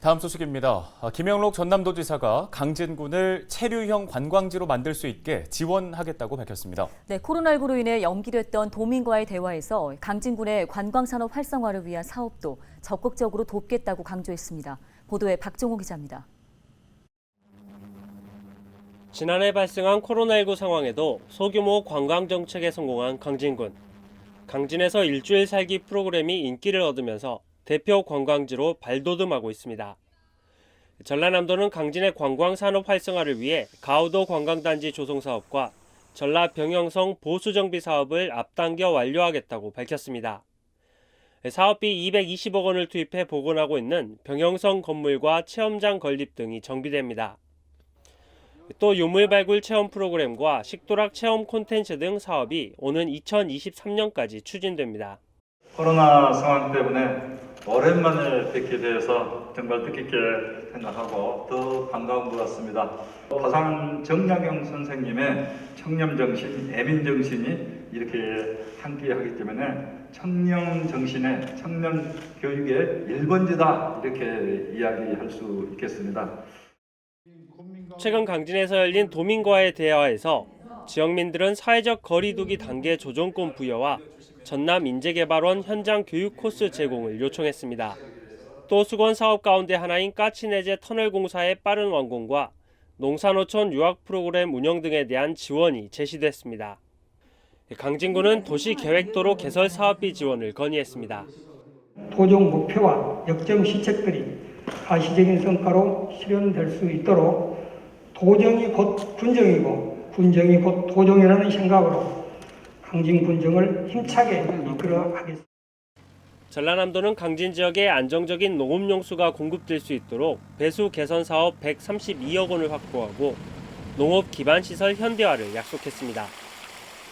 다음 소식입니다. 아, 김영록 전남도지사가 강진군을 체류형 관광지로 만들 수 있게 지원하겠다고 밝혔습니다. 네, 코로나19로 인해 연기됐던 도민과의 대화에서 강진군의 관광산업 활성화를 위한 사업도 적극적으로 돕겠다고 강조했습니다. 보도에 박종호 기자입니다. 지난해 발생한 코로나19 상황에도 소규모 관광 정책에 성공한 강진군. 강진에서 일주일 살기 프로그램이 인기를 얻으면서 대표 관광지로 발돋움하고 있습니다. 전라남도는 강진의 관광 산업 활성화를 위해 가우도 관광단지 조성 사업과 전라 병영성 보수 정비 사업을 앞당겨 완료하겠다고 밝혔습니다. 사업비 220억 원을 투입해 복원하고 있는 병영성 건물과 체험장 건립 등이 정비됩니다. 또 유물 발굴 체험 프로그램과 식도락 체험 콘텐츠 등 사업이 오는 2023년까지 추진됩니다. 코로나 상황 때문에 오랜만에 뵙게 되어서 정말 뜻깊게 생각하고 더 반가운 것 같습니다. 파상 정약용 선생님의 청년 정신, 애민 정신이 이렇게 함께하기 때문에 청년 정신의 청년 교육의 1번지다 이렇게 이야기할 수 있겠습니다. 최근 강진에서 열린 도민과의 대화에서 지역민들은 사회적 거리두기 단계 조정권 부여와 전남 인재개발원 현장 교육 코스 제공을 요청했습니다. 또 수건 사업 가운데 하나인 까치내제 터널 공사의 빠른 완공과 농산어촌 유학 프로그램 운영 등에 대한 지원이 제시됐습니다. 강진구는 도시계획도로 개설 사업비 지원을 건의했습니다. 도정 목표와 역점 시책들이 가시적인 성과로 실현될 수 있도록 도정이 곧 군정이고 군정이 곧 도정이라는 생각으로 강진 군정을 힘차게 이끌어 가겠습니다. 전라남도는 강진 지역에 안정적인 농업용수가 공급될 수 있도록 배수 개선 사업 132억 원을 확보하고 농업 기반 시설 현대화를 약속했습니다.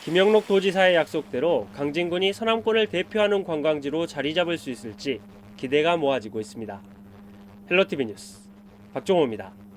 김영록 도지사의 약속대로 강진군이 서남권을 대표하는 관광지로 자리 잡을 수 있을지 기대가 모아지고 있습니다. 헬로티비 뉴스 박종호입니다.